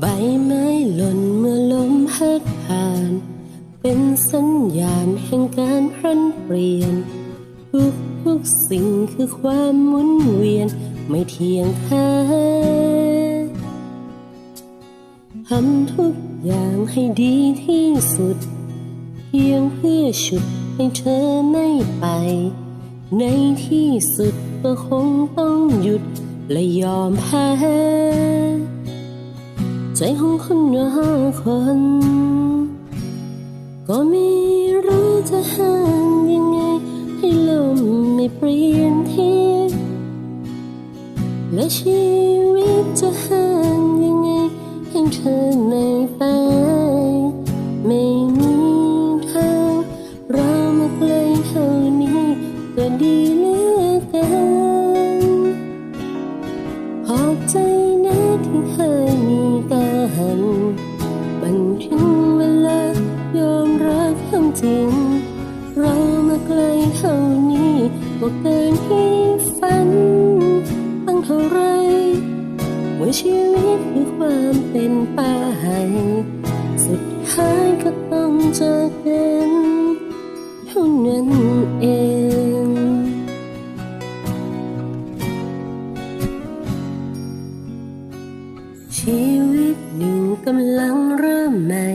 ใบไม้หล่นเมื่อลมพัดผ่าน เป็นสัญญาณแห่งการพลันเปลี่ยน ทุกทุกสิ่งคือความหมุนเวียนไม่เที่ยงแท้ทำทุกอย่างให้ดีที่สุด เพียงเพื่อฉุดให้เธอไม่ไป ในที่สุดก็คงต้องหยุดและยอมแพ้ ใจของคนละคน ก็ไม่รู้จะห้ามยังไง ให้ลมไม่เปลี่ยนทิศและชีวิตจะห้ามยังไงให้เธอไม่ไป จริง เรามาไกลเท่านี้ก็เกินที่ฝัน ตั้งเท่าไรเมื่อชีวิตคือความเป็นไปสุดท้ายก็ต้องจากกันเท่านั้นเองชีวิตหนึ่งกำลังเริ่มใหม่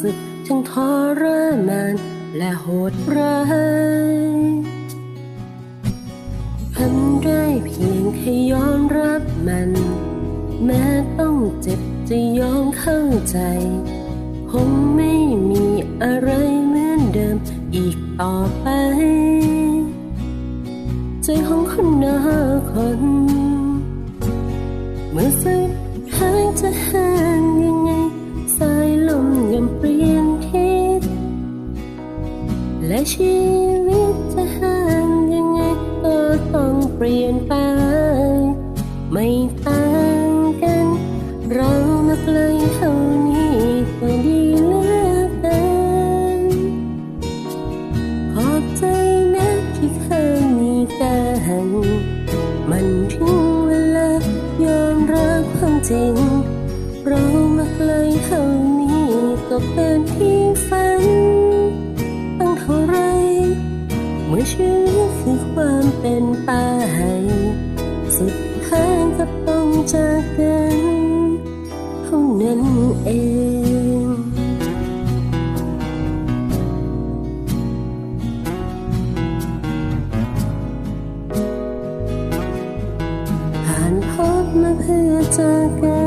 สึกทั้งทรมานและโหดร้ายทำได้เพียงแค่ยอมรับมัน แม้ต้องเจ็บจะยอมเข้าใจ คงไม่มีอะไรเหมือนเดิมอีกต่อไป ใจของคนหน้าคน เมื่อสุดท้ายจะห่าง ชีวิตจะห่างยังไงก็ต้องเปลี่ยนไปไม่ต่างกัน เรามาไกลเท่านี้ก็ดีเหลือเกินขอบใจนะที่เคยมีกันมันถึงเวลายอมรับความจริง เรามาไกลเท่านี้ก็เกินที่ เมื่อคือความเป็นไป สุดท้ายก็ต้องจากกันเท่านั้นเองผ่านพบมาเพื่อเจอกัน